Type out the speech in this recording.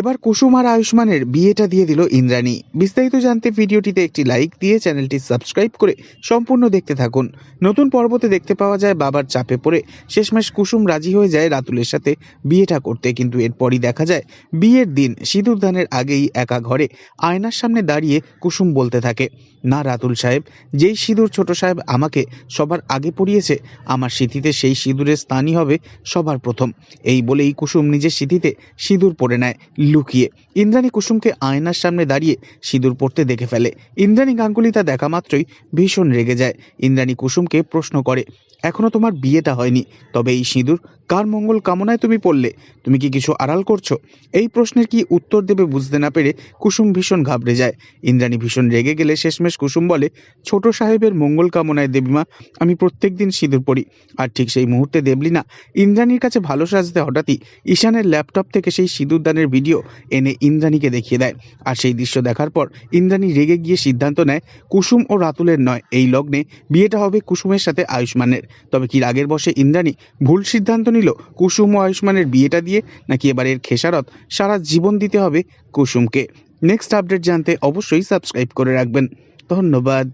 এবার কুসুম আর আয়ুষ্মানের বিয়েটা দিয়ে দিল ইন্দ্রাণী। বিস্তারিত জানতে ভিডিওটিতে একটি লাইক দিয়ে চ্যানেলটি সাবস্ক্রাইব করে সম্পূর্ণ দেখতে থাকুন। নতুন পর্বতে দেখতে পাওয়া যায় বাবার চাপে পড়ে। শেষমেশ কুসুম রাজি হয়ে যায় রাতুলের সাথে বিয়েটা করতে। কিন্তু এরপরই দেখা যায়, বিয়ের দিন সিঁদুর দানের আগেই একা ঘরে আয়নার সামনে দাঁড়িয়ে কুসুম বলতে থাকে, না রাতুল সাহেব, যেই সিঁদুর ছোট সাহেব আমাকে সবার আগে পড়িয়েছে আমার স্মৃতিতে সেই সিঁদুরের স্থানই হবে সবার প্রথম। এই বলেই কুসুম নিজের স্মৃতিতে সিঁদুর পরে নেয়। লুকিয়ে। ইন্দ্রাণী কুসুমকে আয়নার সামনে দাঁড়িয়ে সিঁদুর পড়তে দেখে ফেলে। ইন্দ্রাণী গাঙ্গুলি তা দেখা মাত্রই ভীষণ রেগে যায়। ইন্দ্রাণী কুসুমকে প্রশ্ন করে, এখনও তোমার বিয়েটা হয়নি, তবে এই সিঁদুর কার মঙ্গল কামনায় তুমি পড়লে? তুমি কি কিছু আড়াল করছ? এই প্রশ্নের কি উত্তর দেবে বুঝতে না পেরে কুসুম ভীষণ ঘাবড়ে যায়। ইন্দ্রাণী ভীষণ রেগে গেলে শেষমেশ কুসুম বলে, ছোট সাহেবের মঙ্গল কামনায় দেবীমা, আমি প্রত্যেক দিন সিঁদুর পড়ি। আর ঠিক সেই মুহূর্তে দেবলিনা ইন্দ্রাণীর কাছে ভালো সাজতে হঠাৎই ঈশানের ল্যাপটপ থেকে সেই সিঁদুর দানের ভিডিও এনে ইন্দ্রাণীকে দেখিয়ে দেয়। আর সেই দৃশ্য দেখার পর ইন্দ্রাণী রেগে গিয়ে সিদ্ধান্ত নেয়, কুসুম ও রাতুলের নয়, এই লগ্নে বিয়েটা হবে কুসুমের সাথে আয়ুষ্মানের। তবে কি রাগের বসে ইন্দ্রাণী ভুল সিদ্ধান্ত নিল, কুসুম ও আয়ুষ্মানের বিয়েটা দিয়ে? নাকি এবারের খেসারত সারা জীবন দিতে হবে কুসুমকে? নেক্সট আপডেট জানতে অবশ্যই সাবস্ক্রাইব করে রাখবেন। ধন্যবাদ।